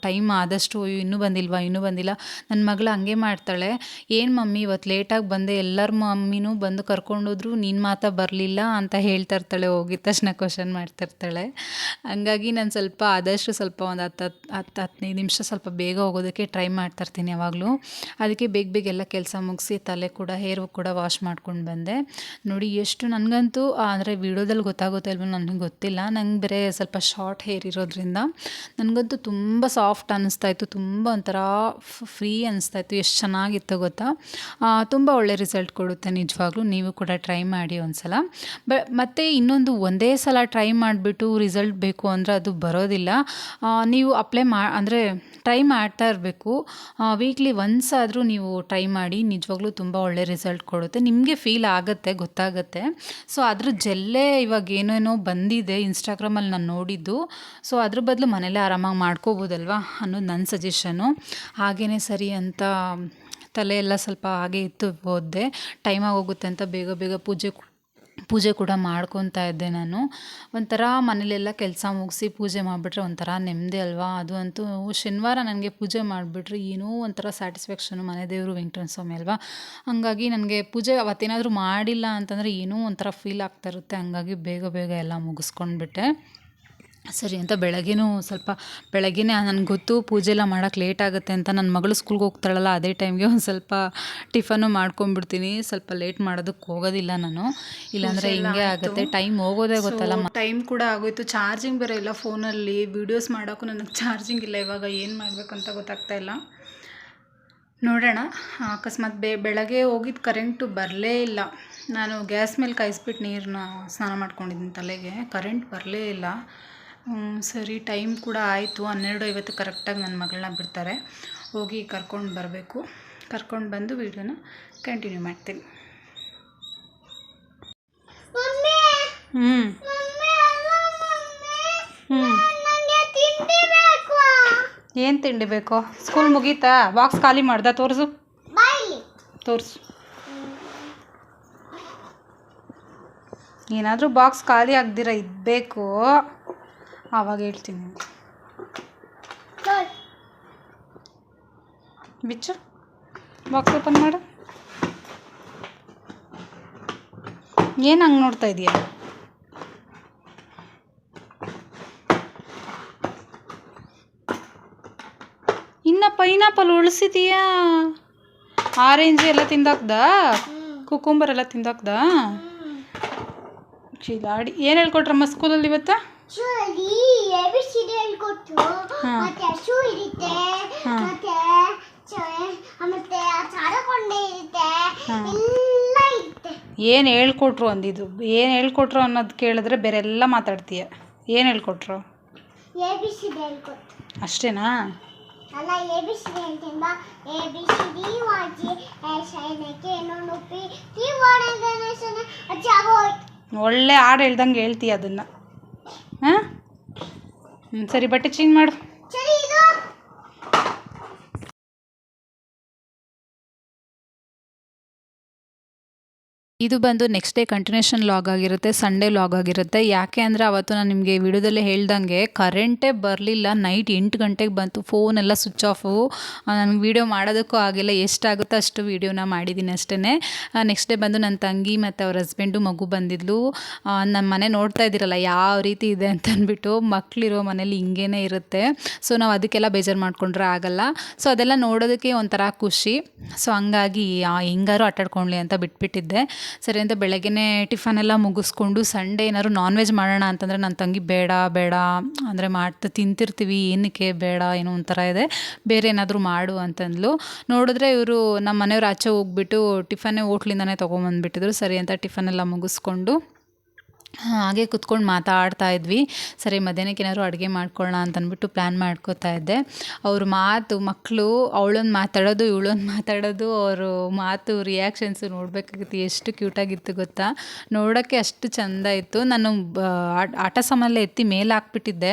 ಟೈಮ್ ಆದಷ್ಟು ಇನ್ನೂ ಬಂದಿಲ್ವಾ, ಇನ್ನೂ ಬಂದಿಲ್ಲ. ನನ್ನ ಮಗಳು ಹಂಗೆ ಮಾಡ್ತಾಳೆ. ಏನು ಮಮ್ಮಿ ಇವತ್ತು ಲೇಟಾಗಿ ಬಂದೆ, ಎಲ್ಲರ ಮಮ್ಮಿನೂ ಬಂದು ಕರ್ಕೊಂಡೋದ್ರು ನೀನು ಮಾತಾ ಬರಲಿಲ್ಲ ಅಂತ ಹೇಳ್ತಾ ಇರ್ತಾಳೆ ತಕ್ಷಣ ಕ್ವಶನ್ ಮಾಡ್ತಿರ್ತಾಳೆ ಹಂಗಾಗಿ ನಾನು ಸ್ವಲ್ಪ ಆದಷ್ಟು ಸ್ವಲ್ಪ ಒಂದು ಹತ್ತು ಹತ್ತು ಹತ್ತು ಹತ್ತನೇ ನಿಮಿಷ ಸ್ವಲ್ಪ ಬೇಗ ಹೋಗೋದಕ್ಕೆ ಟ್ರೈ ಮಾಡ್ತಾಯಿರ್ತೀನಿ ಯಾವಾಗಲೂ. ಅದಕ್ಕೆ ಬೇಗ ಬೇಗ ಎಲ್ಲ ಕೆಲಸ ಮುಗಿಸಿ ತಲೆ ಕೂಡ ಹೇರ್ ಕೂಡ ವಾಶ್ ಮಾಡ್ಕೊಂಡು ಬಂದೆ. ನೋಡಿ ಎಷ್ಟು ನನಗಂತೂ ಅಂದರೆ ವಿಡಿಯೋದಲ್ಲಿ ಗೊತ್ತಾಗುತ್ತೆ ಇಲ್ವೋ ನನಗೆ ಗೊತ್ತಿಲ್ಲ. ನಂಗೆ ಬೇರೆ ಸ್ವಲ್ಪ ಶಾರ್ಟ್ ಹೇರ್ ಇರೋದ್ರಿಂದ ನನಗಂತೂ ತುಂಬ ಸಾಫ್ಟ್ ಅನ್ನಿಸ್ತಾ ಇತ್ತು. ತುಂಬ ಒಂಥರ ಫ್ರೀ ಅನ್ನಿಸ್ತಾ ಇತ್ತು. ಎಷ್ಟು ಚೆನ್ನಾಗಿತ್ತು ಗೊತ್ತಾ? ತುಂಬ ಒಳ್ಳೆ ರಿಸಲ್ಟ್ ಕೊಡುತ್ತೆ ನಿಜವಾಗ್ಲೂ. ನೀವು ಕೂಡ ಟ್ರೈ ಮಾಡಿ ಒಂದ್ಸಲ. ಬ, ಮತ್ತು ಇನ್ನೊಂದು ಒಂದೇ ಸಲ ಟ್ರೈ ಮಾಡಿಬಿಟ್ಟು ರಿಸಲ್ಟ್ ಬೇಕು ಅಂದರೆ ಅದು ಬರೋದಿಲ್ಲ. ನೀವು ಅಪ್ಲೈ ಮಾ, ಅಂದರೆ ಟ್ರೈ ಮಾಡ್ತಾ ಇರಬೇಕು. ವೀಕ್ಲಿ ಒನ್ಸ್ ಆದರೂ ನೀವು ಟ್ರೈ ಮಾಡಿ, ನಿಜವಾಗ್ಲೂ ತುಂಬ ಒಳ್ಳೆ ರಿಸಲ್ಟ್ ಕೊಡುತ್ತೆ. ನಿಮಗೆ ಫೀಲ್ ಆಗುತ್ತೆ, ಗೊತ್ತಾಗುತ್ತೆ. ಸೊ ಅದ್ರ ಜೆಲ್ಲೇ ಇವಾಗ ಏನೇನೋ ಬಂದಿದೆ ಇನ್ಸ್ಟಾಗ್ರಾಮಲ್ಲಿ ನಾನು ನೋಡಿದ್ದು. ಸೊ ಅದ್ರ ಬದಲು ಮನೇಲೇ ಆರಾಮಾಗಿ ಮಾಡ್ಕೋಬೋದಲ್ವಾ ಅನ್ನೋದು ನನ್ನ ಸಜೆಷನು ಹಾಗೇ ಸರಿ ಅಂತ ತಲೆ ಎಲ್ಲ ಸ್ವಲ್ಪ ಹಾಗೆ ಇತ್ತು ಹೋದೆ. ಟೈಮ್ ಆಗೋಗುತ್ತೆ ಅಂತ ಬೇಗ ಬೇಗ ಪೂಜೆ ಪೂಜೆ ಕೂಡ ಮಾಡ್ಕೊತಾ ಇದ್ದೆ ನಾನು. ಒಂಥರ ಮನೇಲೆಲ್ಲ ಕೆಲಸ ಮುಗಿಸಿ ಪೂಜೆ ಮಾಡಿಬಿಟ್ರೆ ಒಂಥರ ನೆಮ್ಮದಿ ಅಲ್ವಾ? ಅದು ಅಂತೂ ಶನಿವಾರ ನನಗೆ ಪೂಜೆ ಮಾಡಿಬಿಟ್ರೆ ಏನೋ ಒಂಥರ ಸ್ಯಾಟಿಸ್ಫ್ಯಾಕ್ಷನು ಮನೆ ದೇವರು ವೆಂಕಟರಮಣ ಸ್ವಾಮಿ ಅಲ್ವಾ? ಹಂಗಾಗಿ ನನಗೆ ಪೂಜೆ ಅವತ್ತೇನಾದರೂ ಮಾಡಿಲ್ಲ ಅಂತಂದರೆ ಏನೋ ಒಂಥರ ಫೀಲ್ ಆಗ್ತಾ ಇರುತ್ತೆ. ಹಂಗಾಗಿ ಬೇಗ ಬೇಗ ಎಲ್ಲ ಮುಗಿಸ್ಕೊಂಡ್ಬಿಟ್ಟೆ. ಸರಿ ಅಂತ ಬೆಳಗ್ಗೆನೂ ಸ್ವಲ್ಪ ಬೆಳಗ್ಗೆನೇ ನನಗೆ ಗೊತ್ತು ಪೂಜೆ ಎಲ್ಲ ಮಾಡೋಕ್ಕೆ ಲೇಟ್ ಆಗುತ್ತೆ ಅಂತ ನನ್ನ ಮಗಳು ಸ್ಕೂಲ್ಗೆ ಹೋಗ್ತಾಳಲ್ಲ ಅದೇ ಟೈಮ್ಗೆ ಒಂದು ಸ್ವಲ್ಪ ಟಿಫನ್ನು ಮಾಡ್ಕೊಂಡ್ಬಿಡ್ತೀನಿ. ಸ್ವಲ್ಪ ಲೇಟ್ ಮಾಡೋದಕ್ಕೆ ಹೋಗೋದಿಲ್ಲ ನಾನು. ಇಲ್ಲಾಂದರೆ ಹಿಂಗೆ ಆಗುತ್ತೆ. ಟೈಮ್ ಹೋಗೋದೇ ಗೊತ್ತಲ್ಲ ಟೈಮ್ ಕೂಡ ಆಗೋಯ್ತು. ಚಾರ್ಜಿಂಗ್ ಬೇರೆ ಇಲ್ಲ ಫೋನಲ್ಲಿ. ವೀಡಿಯೋಸ್ ಮಾಡೋಕ್ಕೂ ನನಗೆ ಚಾರ್ಜಿಂಗ್ ಇಲ್ಲ. ಇವಾಗ ಏನು ಮಾಡಬೇಕು ಅಂತ ಗೊತ್ತಾಗ್ತಾ ಇಲ್ಲ. ನೋಡೋಣ. ಅಕಸ್ಮಾತ್ ಬೆ ಬೆಳಗ್ಗೆ ಹೋಗಿದ್ದು ಕರೆಂಟು ಬರಲೇ ಇಲ್ಲ. ನಾನು ಗ್ಯಾಸ್ ಮೇಲೆ ಕಾಯಿಸ್ಬಿಟ್ಟು ನೀರನ್ನ ಸ್ನಾನ ಮಾಡ್ಕೊಂಡಿದ್ದೀನಿ ತಲೆಗೆ. ಕರೆಂಟ್ ಬರಲೇ ಇಲ್ಲ. ಸರಿ ಟೈಮ್ ಕೂಡ ಆಯಿತು. ಹನ್ನೆರಡು ಐವತ್ತು ಕರೆಕ್ಟಾಗಿ ನನ್ನ ಮಗಳನ್ನ ಬಿಡ್ತಾರೆ. ಹೋಗಿ ಕರ್ಕೊಂಡು ಬರಬೇಕು. ಕರ್ಕೊಂಡು ಬಂದು ವೀಡಿಯೋನ ಕಂಟಿನ್ಯೂ ಮಾಡ್ತೀನಿ. ಹ್ಞೂ ಹ್ಞೂ ಏನು ತಿಂಡಿ ಬೇಕು? ಸ್ಕೂಲ್ ಮುಗೀತಾ? ಬಾಕ್ಸ್ ಖಾಲಿ ಮಾಡ್ದ? ತೋರಿಸು. ತೋರಿಸು. ಏನಾದರೂ ಬಾಕ್ಸ್ ಖಾಲಿ ಆಗದಿರ ಇದ್ಬೇಕು ಆವಾಗ ಹೇಳ್ತೀನಿ. ಬಿಚ್ಚು. ಬಾಕ್ಸ್ ಓಪನ್ ಮಾಡು. ಏನು ಹಂಗೆ ನೋಡ್ತಾ ಇದೆಯಾ? ಇನ್ನ ಪೈನಾಪಲ್ ಉಳಿಸಿದೀಯಾ? ಆರೆಂಜ್ ಎಲ್ಲ ತಿಂದಾಕ್ದ? ಕುಕುಂಬರ್ ಎಲ್ಲ ತಿಂದಾಕ್ದ? ಚಿಲಾಡಿ ಏನು ಹೇಳ್ಕೊಟ್ರಮ್ಮ ಸ್ಕೂಲಲ್ಲಿ ಇವತ್ತ? ಶೂಲಿ ಎ ಬಿ ಸಿ ಡಿ ಹೇಳ್ಕೊಟ್ರು ಮತ್ತೆ ಹಸು ಇರುತ್ತೆ ಮತ್ತೆ ಮತ್ತೆ ಇರುತ್ತೆ. ಎಲ್ಲ ಇರುತ್ತೆ. ಏನು ಹೇಳ್ಕೊಟ್ರು ಅಂದಿದ್ದು? ಏನು ಹೇಳ್ಕೊಟ್ರು ಅನ್ನೋದು ಕೇಳಿದ್ರೆ ಬೇರೆಲ್ಲ ಮಾತಾಡ್ತೀಯ. ಏನು ಹೇಳ್ಕೊಟ್ರು? ಎ ಬಿ ಸಿ ಡಿ ಹೇಳ್ಕೊಟ್ರು. ಅಷ್ಟೇನಾ? ಅಲ್ಲ ಎ ಬಿ ಸಿ ಡಿ ಹೇಳ್ತೀನಿ ಬಾ. ಎ ಬಿ ಸಿ ಡಿ ವಾಚಿ ಶೈನಕ್ಕೆ ಏನೋ ನುಪ್ಪಿ ತಿ ಒಣಗನ ಅಚ್ಚಾಗೋಯ್ ಒಳ್ಳೆ ಹಾಡು ಹೇಳ್ದಂಗೆ ಹೇಳ್ತೀಯ ಅದನ್ನು. ಹಾಂ? ಹ್ಞೂ ಸರಿ ಬಟ್ಟೆ ಚೇಂಜ್ ಮಾಡು ಸರಿ ಇದು ಇದು ಬಂದು ನೆಕ್ಸ್ಟ್ ಡೇ ಕಂಟಿನ್ಯೂಷನ್ ಲಾಗ್ ಆಗಿರುತ್ತೆ ಸಂಡೇ ಲಾಗ್ ಆಗಿರುತ್ತೆ. ಯಾಕೆ ಅಂದರೆ ಅವತ್ತು ನಾನು ನಿಮಗೆ ವಿಡಿಯೋದಲ್ಲೇ ಹೇಳ್ದಂಗೆ ಕರೆಂಟೇ ಬರಲಿಲ್ಲ ನೈಟ್ ಎಂಟು ಗಂಟೆಗೆ ಬಂತು ಫೋನೆಲ್ಲ ಸ್ವಿಚ್ ಆಫು ನನಗೆ ವೀಡಿಯೋ ಮಾಡೋದಕ್ಕೂ ಆಗಿಲ್ಲ, ಎಷ್ಟಾಗುತ್ತೋ ಅಷ್ಟು ವೀಡಿಯೋನ ಮಾಡಿದ್ದೀನಿ ಅಷ್ಟೇ ನೆಕ್ಸ್ಟ್ ಡೇ ಬಂದು ನನ್ನ ತಂಗಿ ಮತ್ತು ಅವ್ರ ಹಸ್ಬೆಂಡು ಮಗು ಬಂದಿದ್ಲು. ನಮ್ಮ ಮನೆ ನೋಡ್ತಾ ಇದ್ದೀರಲ್ಲ, ಯಾವ ರೀತಿ ಇದೆ ಅಂತ ಅಂದ್ಬಿಟ್ಟು ಮಕ್ಕಳಿರೋ ಮನೇಲಿ ಹಿಂಗೇ ಇರುತ್ತೆ. ಸೊ ನಾವು ಅದಕ್ಕೆಲ್ಲ ಬೇಜಾರು ಮಾಡ್ಕೊಂಡ್ರೆ ಆಗಲ್ಲ. ಸೊ ಅದೆಲ್ಲ ನೋಡೋದಕ್ಕೆ ಒಂಥರ ಖುಷಿ. ಸೊ ಹಂಗಾಗಿ ಹೆಂಗಾರು ಆಟಾಡ್ಕೊಳ್ಳಿ ಅಂತ ಬಿಟ್ಬಿಟ್ಟಿದ್ದೆ. ಸರಿ ಅಂತ ಬೆಳಗ್ಗೆ ಟಿಫನ್ ಎಲ್ಲ ಮುಗಿಸ್ಕೊಂಡು ಸಂಡೇ ಏನಾದ್ರು ನಾನ್ ವೆಜ್ ಮಾಡೋಣ ಅಂತಂದರೆ ನನ್ನ ತಂಗಿ ಬೇಡ ಬೇಡ, ಅಂದರೆ ಮಾಡ್ತಾ ತಿಂತಿರ್ತೀವಿ, ಏನಕ್ಕೆ ಬೇಡ, ಏನೋ ಒಂಥರ ಇದೆ. ಬೇರೆ ಏನಾದರೂ ಮಾಡು ಅಂತಂದ್ಲು. ನೋಡಿದ್ರೆ ಇವರು ನಮ್ಮ ಮನೆಯವ್ರು ಆಚೆ ಹೋಗ್ಬಿಟ್ಟು ಟಿಫನ್ನೇ ಹೋಟ್ಲಿಂದನೇ ತೊಗೊಂಬಂದ್ಬಿಟ್ಟಿದ್ರು. ಸರಿ ಅಂತ ಟಿಫನ್ ಎಲ್ಲ ಮುಗಿಸ್ಕೊಂಡು ಹಾಗೆ ಕುತ್ಕೊಂಡು ಮಾತಾಡ್ತಾ ಇದ್ವಿ. ಸರಿ, ಮಧ್ಯಾಹ್ನಕ್ಕೆ ಏನಾದ್ರು ಅಡುಗೆ ಮಾಡ್ಕೊಳ್ಳೋಣ ಅಂತಂದ್ಬಿಟ್ಟು ಪ್ಲ್ಯಾನ್ ಮಾಡ್ಕೋತಾ ಇದ್ದೆ. ಅವ್ರ ಮಾತು ಮಕ್ಕಳು ಅವಳೊಂದು ಮಾತಾಡೋದು ಇವಳೊಂದು ಮಾತಾಡೋದು, ಅವರು ಮಾತು ರಿಯಾಕ್ಷನ್ಸು ನೋಡಬೇಕಾಗಿತ್ತು. ಎಷ್ಟು ಕ್ಯೂಟಾಗಿತ್ತು ಗೊತ್ತಾ? ನೋಡೋಕ್ಕೆ ಅಷ್ಟು ಚೆಂದ ಇತ್ತು. ನಾನು ಆಟ- ಆಟ ಎತ್ತಿ ಮೇಲೆ ಹಾಕ್ಬಿಟ್ಟಿದ್ದೆ.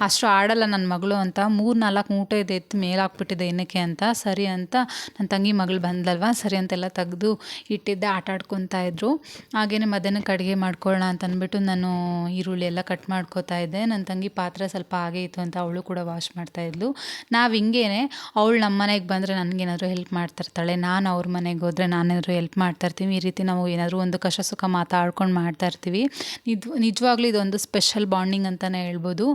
ಅಷ್ಟು ಆಡಲ್ಲ ನನ್ನ ಮಗಳು ಅಂತ. ಮೂರು ನಾಲ್ಕು ಮೂಟೆ ಇದೆ, ಎತ್ತಿ ಮೇಲೆ ಹಾಕ್ಬಿಟ್ಟಿದ್ದೆ ಏನಕ್ಕೆ ಅಂತ. ಸರಿ ಅಂತ ನನ್ನ ತಂಗಿ ಮಗಳು ಬಂದಲ್ವಾ ಸರಿ ಅಂತೆಲ್ಲ ತೆಗೆದು ಇಟ್ಟಿದ್ದೆ ಆಟ ಆಡ್ಕೊತಾ ಇದ್ರು. ಹಾಗೇ ಮಧ್ಯಾಹ್ನಕ್ಕೆ ಅಡುಗೆ ಮಾಡ್ಕೊಳ್ಳೋಣ ಅಂತ ಅಂತಂದ್ಬಿಟ್ಟು ನಾನು ಈರುಳ್ಳಿ ಎಲ್ಲ ಕಟ್ ಮಾಡ್ಕೋತಾ ಇದ್ದೆ. ನನ್ನ ತಂಗಿ ಪಾತ್ರೆ ಸ್ವಲ್ಪ ಹಾಗೆ ಇತ್ತು ಅಂತ ಅವಳು ಕೂಡ ವಾಶ್ ಮಾಡ್ತಾ ಇದ್ಲು. ನಾವು ಹಿಂಗೇನೆ ಅವಳು ನಮ್ಮ ಮನೆಗೆ ಬಂದರೆ ನನಗೇನಾದರೂ ಹೆಲ್ಪ್ ಮಾಡ್ತಿರ್ತಾಳೆ. ನಾನು ಅವ್ರ ಮನೆಗೆ ಹೋದರೆ ನಾನೇನಾದ್ರು ಹೆಲ್ಪ್ ಮಾಡ್ತಾ ಇರ್ತೀವಿ ಈ ರೀತಿ ನಾವು ಏನಾದರೂ ಒಂದು ಕಷ್ಟ ಸುಖ ಮಾತಾಡ್ಕೊಂಡು ಮಾಡ್ತಾ ಇರ್ತೀವಿ ನಿಜ, ನಿಜವಾಗ್ಲೂ ಇದೊಂದು ಸ್ಪೆಷಲ್ ಬಾಂಡಿಂಗ್ ಅಂತಲೇ ಹೇಳ್ಬೋದು.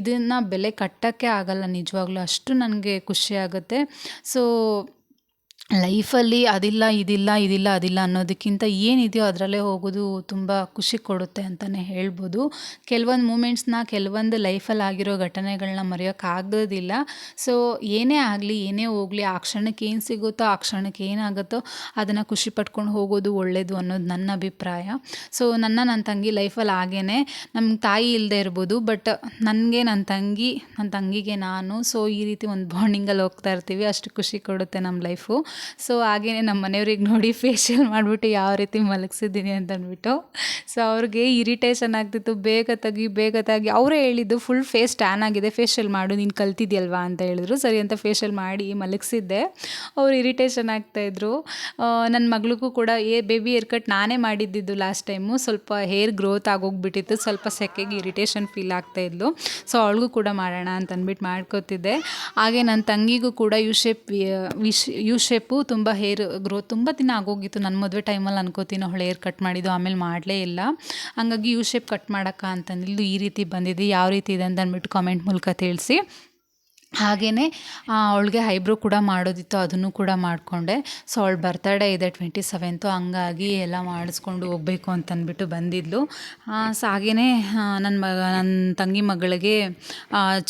ಇದನ್ನು ಬೆಲೆ ಕಟ್ಟೋಕ್ಕೆ ಆಗಲ್ಲ. ನಿಜವಾಗ್ಲೂ ಅಷ್ಟು ನನಗೆ ಖುಷಿ ಆಗುತ್ತೆ. ಸೊ ಲೈಫಲ್ಲಿ ಅದಿಲ್ಲ, ಇದಿಲ್ಲ ಇದಿಲ್ಲ, ಅದಿಲ್ಲ ಅನ್ನೋದಕ್ಕಿಂತ ಏನಿದೆಯೋ ಅದರಲ್ಲೇ ಹೋಗೋದು ತುಂಬ ಖುಷಿ ಕೊಡುತ್ತೆ ಅಂತಲೇ ಹೇಳ್ಬೋದು. ಕೆಲವೊಂದು ಮೂಮೆಂಟ್ಸ್ನ ಕೆಲವೊಂದು ಲೈಫಲ್ಲಿ ಆಗಿರೋ ಘಟನೆಗಳನ್ನ ಮರೆಯೋಕ್ಕಾಗೋದಿಲ್ಲ ಸೊ ಏನೇ ಆಗಲಿ, ಏನೇ ಹೋಗಲಿ, ಆ ಕ್ಷಣಕ್ಕೆ ಏನು ಸಿಗುತ್ತೋ, ಆ ಕ್ಷಣಕ್ಕೆ ಏನಾಗುತ್ತೋ ಅದನ್ನು ಖುಷಿ ಪಟ್ಕೊಂಡು ಹೋಗೋದು ಒಳ್ಳೆಯದು ಅನ್ನೋದು ನನ್ನ ಅಭಿಪ್ರಾಯ. ಸೊ ನನ್ನ ನನ್ನ ತಂಗಿ ಲೈಫಲ್ಲಿ ಹಾಗೇ ನಮ್ಮ ತಾಯಿ ಇಲ್ಲದೆ ಇರ್ಬೋದು, ಬಟ್ ನನಗೆ ನನ್ನ ತಂಗಿ ನನ್ನ ತಂಗಿಗೆ ನಾನು. ಸೊ ಈ ರೀತಿ ಒಂದು ಬಾಂಡಿಂಗಲ್ಲಿ ಹೋಗ್ತಾ ಇರ್ತೀವಿ. ಅಷ್ಟು ಖುಷಿ ಕೊಡುತ್ತೆ ನಮ್ಮ ಲೈಫು. ಸೊ ಹಾಗೆಯೇ ನಮ್ಮ ಮನೆಯವ್ರಿಗೆ ನೋಡಿ ಫೇಶಿಯಲ್ ಮಾಡಿಬಿಟ್ಟು ಯಾವ ರೀತಿ ಮಲಗಿಸಿದ್ದೀನಿ ಅಂತ ಅಂದ್ಬಿಟ್ಟು ಸೊ ಅವ್ರಿಗೆ ಇರಿಟೇಷನ್ ಆಗ್ತಿತ್ತು. ಬೇಗ ತೆಗಿ ಬೇಗ ತೆಗಿ ಅವರೇ ಹೇಳಿದ್ದು ಫುಲ್ ಫೇಸ್ ಟ್ಯಾನ್ ಆಗಿದೆ. ಫೇಶಿಯಲ್ ಮಾಡು, ನೀನು ಕಲ್ತಿದ್ಯಲ್ವಾ ಅಂತ ಹೇಳಿದ್ರು. ಸರಿ ಅಂತ ಫೇಶಿಯಲ್ ಮಾಡಿ ಮಲಗಿಸಿದ್ದೆ. ಅವ್ರು ಇರಿಟೇಷನ್ ಆಗ್ತಾಯಿದ್ರು ನನ್ನ ಮಗಳಿಗೂ ಕೂಡ ಏ ಬೇಬಿ ಹೇರ್ ಕಟ್ ನಾನೇ ಮಾಡಿದ್ದಿದ್ದು ಲಾಸ್ಟ್ ಟೈಮು ಸ್ವಲ್ಪ ಹೇರ್ ಗ್ರೋತ್ ಆಗೋಗ್ಬಿಟ್ಟಿತ್ತು. ಸ್ವಲ್ಪ ಸೆಕೆಗೆ ಇರಿಟೇಷನ್ ಫೀಲ್ ಆಗ್ತಾಯಿದ್ಲು ಸೊ ಅವಳಿಗೂ ಕೂಡ ಮಾಡೋಣ ಅಂತ ಅಂದ್ಬಿಟ್ಟು ಮಾಡ್ಕೋತಿದ್ದೆ. ಹಾಗೆ ನನ್ನ ತಂಗಿಗೂ ಕೂಡ U shape with U shape ತುಂಬ ಹೇರ್ ಗ್ರೋತ್ ತುಂಬ ದಿನ ಆಗೋಗಿತ್ತು. ನನ್ನ ಮದುವೆ ಟೈಮಲ್ಲಿ ಅನ್ಕೋತೀನಿ ಅವಳು ಹೇರ್ ಕಟ್ ಮಾಡಿದ್ದು, ಆಮೇಲೆ ಮಾಡಲೇ ಇಲ್ಲ. ಹಂಗಾಗಿ ಯು ಶೇಪ್ ಕಟ್ ಮಾಡೋಕ್ಕ ಅಂತಂದಿದ್ದು ಈ ರೀತಿ ಬಂದಿದೆ. ಯಾವ ರೀತಿ ಇದೆ ಅಂತ ಅಂದ್ಬಿಟ್ಟು ಕಾಮೆಂಟ್ ಮೂಲಕ ತಿಳಿಸಿ. ಹಾಗೆಯೇ ಅವಳಿಗೆ ಹೈಬ್ರೋ ಕೂಡ ಮಾಡೋದಿತ್ತು, ಅದನ್ನು ಕೂಡ ಮಾಡಿಕೊಂಡೆ. ಸೊ ಅವಳ ಬರ್ತಡೇ ಇದೆ ಟ್ವೆಂಟಿ ಸೆವೆಂತು ಹಂಗಾಗಿ ಎಲ್ಲ ಮಾಡಿಸ್ಕೊಂಡು ಹೋಗಬೇಕು ಅಂತಂದ್ಬಿಟ್ಟು ಬಂದಿದ್ಲು. ಸೊ ಹಾಗೆಯೇ ನನ್ನ ಮಗ ನನ್ನ ತಂಗಿ ಮಗಳಿಗೆ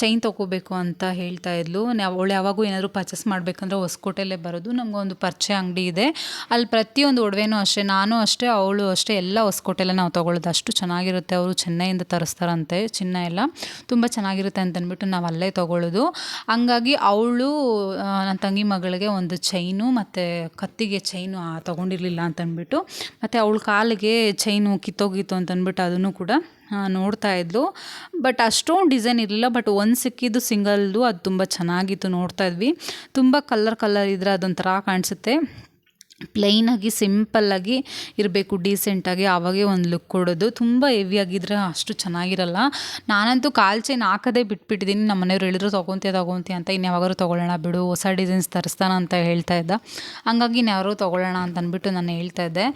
ಚೈನ್ ತೊಗೋಬೇಕು ಅಂತ ಹೇಳ್ತಾ ಇದ್ಲು. ಅವಳು ಯಾವಾಗೂ ಏನಾದರೂ ಪರ್ಚೇಸ್ ಮಾಡಬೇಕಂದ್ರೆ ಹೊಸಕೋಟೆಲ್ಲೇ ಬರೋದು. ನಮಗೊಂದು ಪರಿಚಯ ಅಂಗಡಿ ಇದೆ. ಅಲ್ಲಿ ಪ್ರತಿಯೊಂದು ಒಡವೆನೂ ಅಷ್ಟೇ, ನಾನು ಅಷ್ಟೇ, ಅವಳು ಅಷ್ಟೇ, ಎಲ್ಲ ಹೊಸಕೋಟೆಲ್ಲೇ ನಾವು ತೊಗೊಳ್ಳೋದು ಅಷ್ಟು ಚೆನ್ನಾಗಿರುತ್ತೆ, ಅವರು ಚೆನ್ನೈಯಿಂದ ತರಿಸ್ತಾರಂತೆ, ಚಿನ್ನ ಎಲ್ಲ. ತುಂಬ ಚೆನ್ನಾಗಿರುತ್ತೆ ಅಂತಂದ್ಬಿಟ್ಟು ನಾವು ಅಲ್ಲೇ ತೊಗೊಳ್ಳೋದು ಹಂಗಾಗಿ ಅವಳು ನನ್ನ ತಂಗಿ ಮಗಳಿಗೆ ಒಂದು ಚೈನು ಮತ್ತು ಕತ್ತಿಗೆ ಚೈನು ತೊಗೊಂಡಿರಲಿಲ್ಲ ಅಂತಂದ್ಬಿಟ್ಟು ಮತ್ತು ಅವಳ ಕಾಲಿಗೆ ಚೈನು ಕಿತ್ತೋಗಿತ್ತು ಅಂತಂದ್ಬಿಟ್ಟು ಅದನ್ನು ಕೂಡ ನೋಡ್ತಾ ಇದ್ಲು. ಬಟ್ ಅಷ್ಟೊಂದು ಡಿಸೈನ್ ಇರಲಿಲ್ಲ ಬಟ್ ಒಂದು ಸಿಕ್ಕಿದ್ದು ಸಿಂಗಲ್ದು ಅದು ತುಂಬ ಚೆನ್ನಾಗಿತ್ತು ನೋಡ್ತಾ ಇದ್ವಿ. ತುಂಬ ಕಲ್ಲರ್ ಕಲ್ಲರ್ ಇದ್ದರೆ ಅದೊಂಥರ ಕಾಣಿಸುತ್ತೆ. ಪ್ಲೈನಾಗಿ ಸಿಂಪಲ್ಲಾಗಿ ಇರಬೇಕು ಡೀಸೆಂಟಾಗಿ ಆವಾಗೇ ಒಂದು ಲುಕ್ ಕೊಡೋದು. ತುಂಬ ಹೆವಿ ಆಗಿದ್ರೆ ಅಷ್ಟು ಚೆನ್ನಾಗಿರಲ್ಲ. ನಾನಂತೂ ಕಾಲು ಚೈನ್ ಹಾಕೋದೇ ಬಿಟ್ಬಿಟ್ಟಿದ್ದೀನಿ ನಮ್ಮ ಮನೆಯವ್ರು ಹೇಳಿದ್ರು, ತೊಗೊತೀಯ ತೊಗೊತೀಯ ಅಂತ. ಇನ್ನು ಯಾವಾಗಾದ್ರು ತೊಗೊಳ್ಳೋಣ ಬಿಡು. ಹೊಸ ಡಿಸೈನ್ಸ್ ತರಿಸ್ತಾನ ಅಂತ ಹೇಳ್ತಾ ಇದ್ದ. ಹಂಗಾಗಿ ಇನ್ಯಾರೋ ತೊಗೊಳ್ಳೋಣ ಅಂತ ಅಂದ್ಬಿಟ್ಟು ನಾನು ಹೇಳ್ತಾ ಇದ್ದೆ.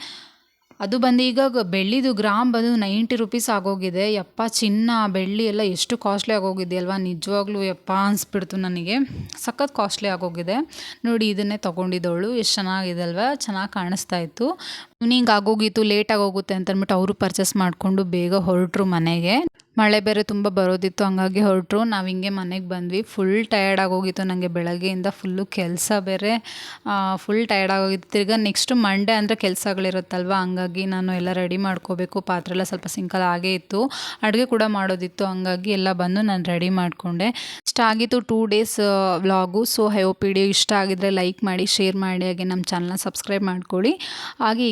ಅದು ಬಂದು ಈಗ ಬೆಳ್ಳಿದು ಗ್ರಾಮ್ ಬಂದು ನೈಂಟಿ ರುಪೀಸ್ ಆಗೋಗಿದೆ. ಯಪ್ಪ, ಚಿನ್ನ, ಬೆಳ್ಳಿ ಎಲ್ಲ ಎಷ್ಟು ಕಾಸ್ಟ್ಲಿ ಆಗೋಗಿದೆ ಅಲ್ವಾ? ನಿಜವಾಗ್ಲೂ ಯಪ್ಪ ಅನಿಸ್ಬಿಡ್ತು ನನಗೆ. ಸಖತ್ ಕಾಸ್ಟ್ಲಿ ಆಗೋಗಿದೆ. ನೋಡಿ, ಇದನ್ನೇ ತೊಗೊಂಡಿದ್ದವಳು. ಎಷ್ಟು ಚೆನ್ನಾಗಿದೆ ಅಲ್ವಾ? ಚೆನ್ನಾಗಿ ಕಾಣಿಸ್ತಾ ಇತ್ತು. ಈವ್ನಿಂಗ್ ಆಗೋಗಿತ್ತು ಲೇಟಾಗಿ ಹೋಗುತ್ತೆ ಅಂತ ಅಂದ್ಬಿಟ್ಟು ಅವರು ಪರ್ಚೇಸ್ ಮಾಡಿಕೊಂಡು ಬೇಗ ಹೊರಟರು ಮನೆಗೆ. ಮಳೆ ಬೇರೆ ತುಂಬ ಬರೋದಿತ್ತು, ಹಂಗಾಗಿ ಹೊರಟ್ರು. ನಾವು ಹಿಂಗೆ ಮನೆಗೆ ಬಂದ್ವಿ. ಫುಲ್ ಟಯರ್ಡ್ ಆಗೋಗಿತ್ತು ನನಗೆ ಬೆಳಗ್ಗೆಯಿಂದ ಫುಲ್ಲು ಕೆಲಸ ಬೇರೆ. ಫುಲ್ ಟಯರ್ಡ್ ಆಗೋಗಿತ್ತು. ತಿರ್ಗಾ ನೆಕ್ಸ್ಟ್ ಮಂಡೇ ಅಂದರೆ ಕೆಲಸಗಳಿರುತ್ತಲ್ವ, ಹಂಗಾಗಿ ನಾನು ಎಲ್ಲ ರೆಡಿ ಮಾಡ್ಕೋಬೇಕು. ಪಾತ್ರೆ ಎಲ್ಲ ಸ್ವಲ್ಪ ಸಿಂಕಲ್ ಆಗೇ ಇತ್ತು. ಅಡುಗೆ ಕೂಡ ಮಾಡೋದಿತ್ತು, ಹಂಗಾಗಿ ಎಲ್ಲ ಬಂದು ನಾನು ರೆಡಿ ಮಾಡಿಕೊಂಡೆ. ಇಷ್ಟ ಆಗಿತ್ತು two days vlog so I hope video ಇಷ್ಟ ಆಗಿದ್ದರೆ ಲೈಕ್ ಮಾಡಿ ಶೇರ್ ಮಾಡಿ. ಹಾಗೆ ನಮ್ಮ ಚಾನಲ್ನ ಸಬ್ಸ್ಕ್ರೈಬ್ ಮಾಡ್ಕೊಳ್ಳಿ. ಹಾಗೆ